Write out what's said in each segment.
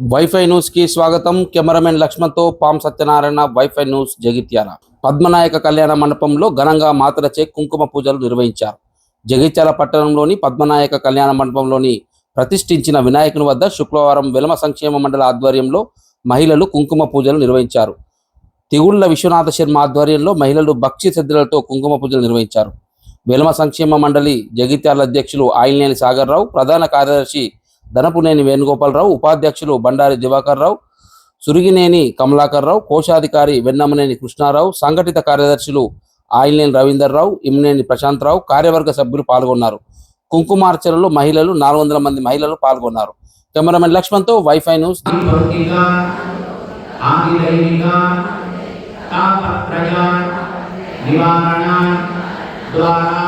Wifi న్యూస్కి స్వాగతం. Cameraman లక్ష్మణ్తో పాం సత్యనారాయణ వైఫై న్యూస్ జగిత్యాల. పద్మనాయక కళ్యాణ మండపంలో ఘనంగా మాతలచే కుంకుమ పూజలు నిర్వహించారు. జగిత్యాల పట్టణంలోని పద్మనాయక కళ్యాణ మండపంలోని ప్రతిష్ఠించిన వినాయకుని వద్ద శుక్రవారం వెలమ సంక్షేమ మండల ఆధ్వర్యంలో మహిళలు కుంకుమ పూజలు నిర్వహించారు. తిగుళ్ళ విశ్వనాథ శర్మ ఆధ్వర్యంలో మహిళలు భక్తి శ్రద్ధలతో కుంకుమ పూజలు నిర్వహించారు. వెలమ సంక్షేమ మండలి జగిత్యాల అధ్యక్షులు ఆయిల్నేని సాగర్ రావు ప్రధాన కార్యదర్శి ధనపునేని వేణుగోపాలరావు ఉపాధ్యక్షులు బండారి దివాకర్ రావు సురిగినేని కమలాకర్ రావు కోశాధికారి వెన్నమనేని కృష్ణారావు సంఘటిత కార్యదర్శులు ఆయిల్నేని రవీందర్ రావు ఇమ్నేని ప్రశాంత్ రావు కార్యవర్గ సభ్యులు పాల్గొన్నారు. కుంకుమార్చనలో మహిళలు నాలుగు వందల మంది మహిళలు పాల్గొన్నారు. కెమెరామెన్ లక్ష్మణ్తో వైఫై న్యూస్. నివారణ ద్వారా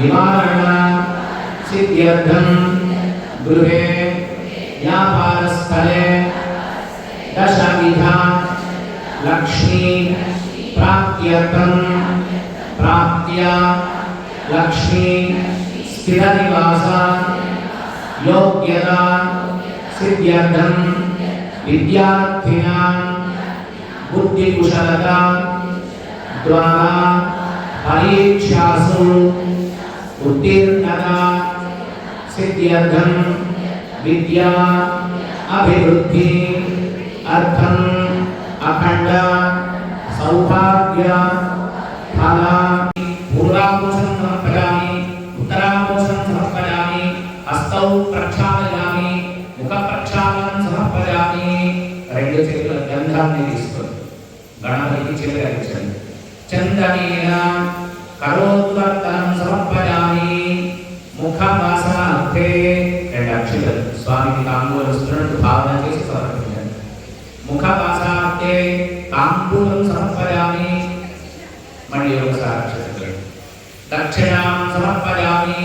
నివారణ సిద్ధ్యర్థం గృహే వ్యాపారస్థలే దశవిధ లక్ష్మీ ప్రాప్త్యర్థం ప్రాప్త్య లక్ష్మీ స్థిర నివాస యోగ్యత సిద్ధ్యర్థం విద్యార్థినాం బుద్ధికుశలత ద్వారా పరీక్షాసు ఉత్తీర్ణత సిద్ధ్యర్థం విద్యా అభివృద్ధి అర్థం అఖండ సౌభాగ్య ఫల పూర్వాభూషం సమర్పయామి ఉత్తరాభూషం సమర్పయామి హస్తౌ ప్రక్షాళయామి ముఖ ప్రక్షాళనం సమర్పయామి. రెండు చేతుల గంధాన్ని తీసుకొని గణపతికి చేకరించండి చందనేన కరోద్వర్తనం సమర్పయామి. ముఖవాసార్థే రెండు అక్షరాలు స్వామికి తాంబూలం ఇస్తున్నట్టు భావన చేసి సమర్పించండి ముఖవాసార్థే తాంబూలం సమర్పయామి మళ్ళీ ఒకసారి అక్షరాలు దక్షిణాం సమర్పయామి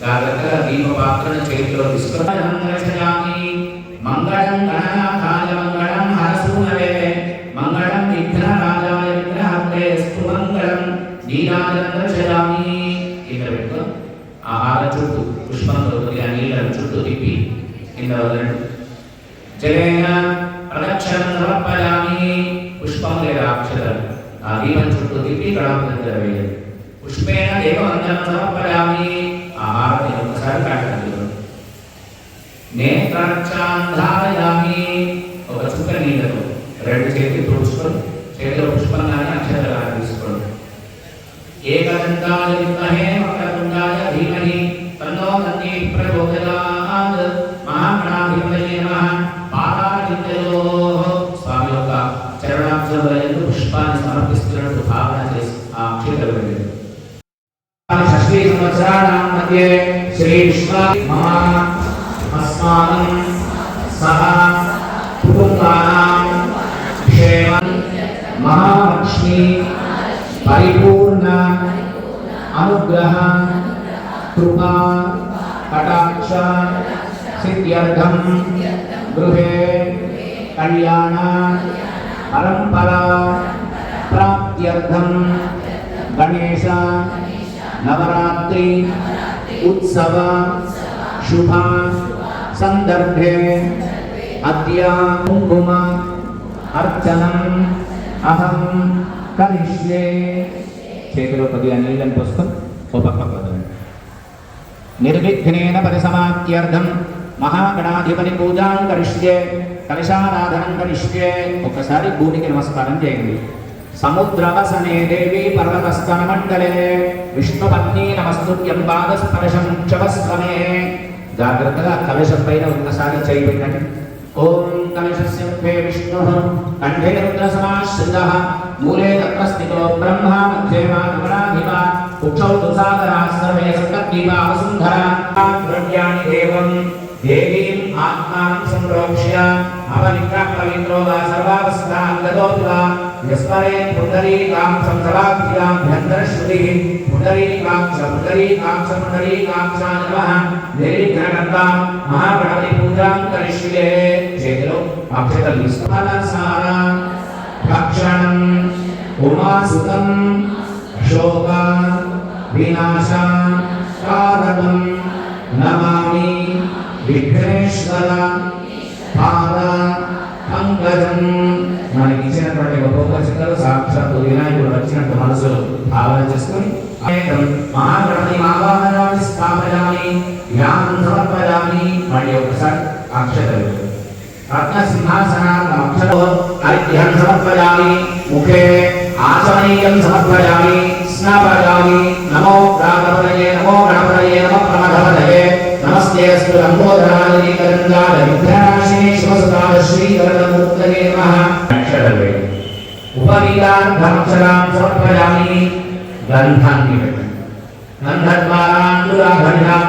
జాగ్రత్తగా దీప పాత్రను చేతిలో తీసుకుని మంగళం గణనాథాయ మంగళం హరసూనవే మంగళం విఘ్నరాజాయ విఘ్నహర్తే స్తు మంగళం నీరాజంద్రశయామి ఇక్కడ పెట్టుకుని ఆ ఆల చుట్టూ పుష్పంతో ఆ నీళ్ళ చుట్టూ తిప్పి కింద వదలండి. జలేన ప్రదక్షిణం సమర్పయామి. పుష్పం లేదా అక్షరం ఆ దీపం చుట్టూ తిప్పి గణపతి దగ్గర వేయండి. పుష్పేణ దేవవందనం సమర్పయామి. ఆ హారతిని ఒకసారి కాటండి నేత్రాక్షాంధారయామి. ఒక చుక్క నీళ్ళతో రెండు చేతులు తుడుచుకొని చేతిలో పుష్పం కానీ అక్షరాలు తీసుకోండి. ఏకదంతాలు విద్మహే స్వామి యొక్క చరణాబ్జములందు పుష్పాన్ని సమర్పిస్తున్నట్టు భావన చేసి ఆ షష్ఠీ సంవత్సరాణం మధ్య శ్రీ సహ కుటుంబానాం క్షేమం మహాలక్ష్మి పరిపూర్ణ అనుగ్రహ కృపా కటాక్ష సిద్ధ్యర్థం గృహే కళ్యాణ పరంపరా ప్రాప్త్యర్థం గణేశ నవరాత్రి ఉత్సవ శుభ సందర్భే అద్య కుంకుమ అర్చనం అహం కలిష్యే చేతిలో కొద్దిగా నీళ్ళని పోసుకొని ఓ వదలండి. నిర్విఘ్నేన పరిసమాప్త్యర్థం. మహాగణాధిపతి పూజాం కరిష్యే కలశారాధనం కరిష్యే. ఒకసారి భూమికి నమస్కారం చేయండి. సముద్రవసనే దేవి పర్వతస్థన మండలే విష్ణుపత్ని నమస్తుత్యం పాదస్పర్శం క్షవస్వమే. జాగ్రత్తగా కలశం పైన ఒక్కసారి చేయి పెట్టండి ఓం కలశస్య ముఖే విష్ణు. కంఠే రుద్ర సమాశ్రిత. మూలే తత్ర స్థితో బ్రహ్మ మధ్యే మానవరాధిప కుక్షౌ తుసాగరా సర్వే వసుంధరా. ద్రవ్యాణి దేవం. దేవీం ఆత్మానం సంప్రోక్ష్య అవనిగ్రహ పవిత్రో వా సర్వావస్థాం గతోతు వా యస్మరే పుండరీకాక్షం సభాభ్యాభ్యంతరశ్రుతి పుండరీకాక్ష పుండరీకాక్ష పుండరీకాక్ష నమః నిర్విఘ్నకర్త మహాగణపతి పూజాం కరిష్యే చేతిలో అక్షతలు తీసుకున్నారా భక్షణం ఉమాసుతం శోక వినాశ కారణం నమామి విఘ్నేశ్వర పాద పంకజం మనకి ఇచ్చినటువంటి ఒక్కొక్క చిక్కలు సాక్షాత్తు వినాయకుడు వచ్చినట్టు మనసులో భావన చేసుకుని ఏకం మహాగణపతి ఆవాహనాన్ని స్థాపయామి ధ్యానం సమర్పయామి. మళ్ళీ ఒకసారి అక్షతలు. రత్న సింహాసనాన్ని అక్షరో అర్ఘ్యం సమర్పయామి. ముఖే ఆచమనీయం సమర్పయామి. స్నాపయామి. నమో ప్రాగపదయే నమో గణపదయే. కరంగాల విఘ్నాశిని శివసుతాద శ్రీకరణమూర్తయే నమః. అక్షరవే ఉపవీతార్థమక్షరాం సమర్పయామి. గంధాన్ని పెట్టండి. గంధద్వారాంగురాభరణాం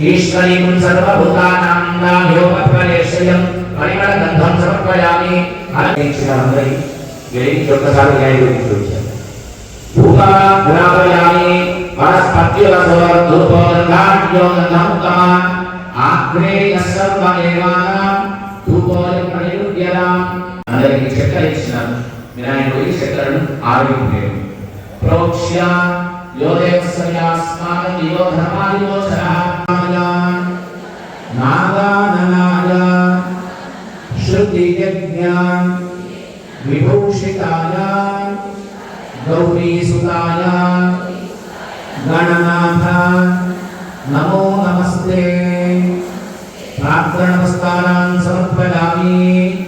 ఈశ్వరీం సర్వభూతానాం పరిమళ గంధం సమర్పయామి ఒక్కసారి వచ్చారు భూపాగ్రాపయామి వనస్పత్యులసోర్ధూపోర్గాఢ్యో గంధముత్తమ ఆగ్నేయ సర్వదేవానాం ధూపోయం ప్రయుజ్యతాం అందరికీ చక్కెర ఇచ్చినారు. వినాయకుడు ఈ చక్కెరను ఆరోగ్యం ప్రోక్ష్య యోదేవస్యాస్మాకం యో ధర్మాదిగోచరః నాగాననాయ శృతియజ్ఞ విభూషితాయ గౌరీసుతాయ గణనాథ నమో నమస్తే ప్రార్థన నమస్కారాన్ సమర్పయామి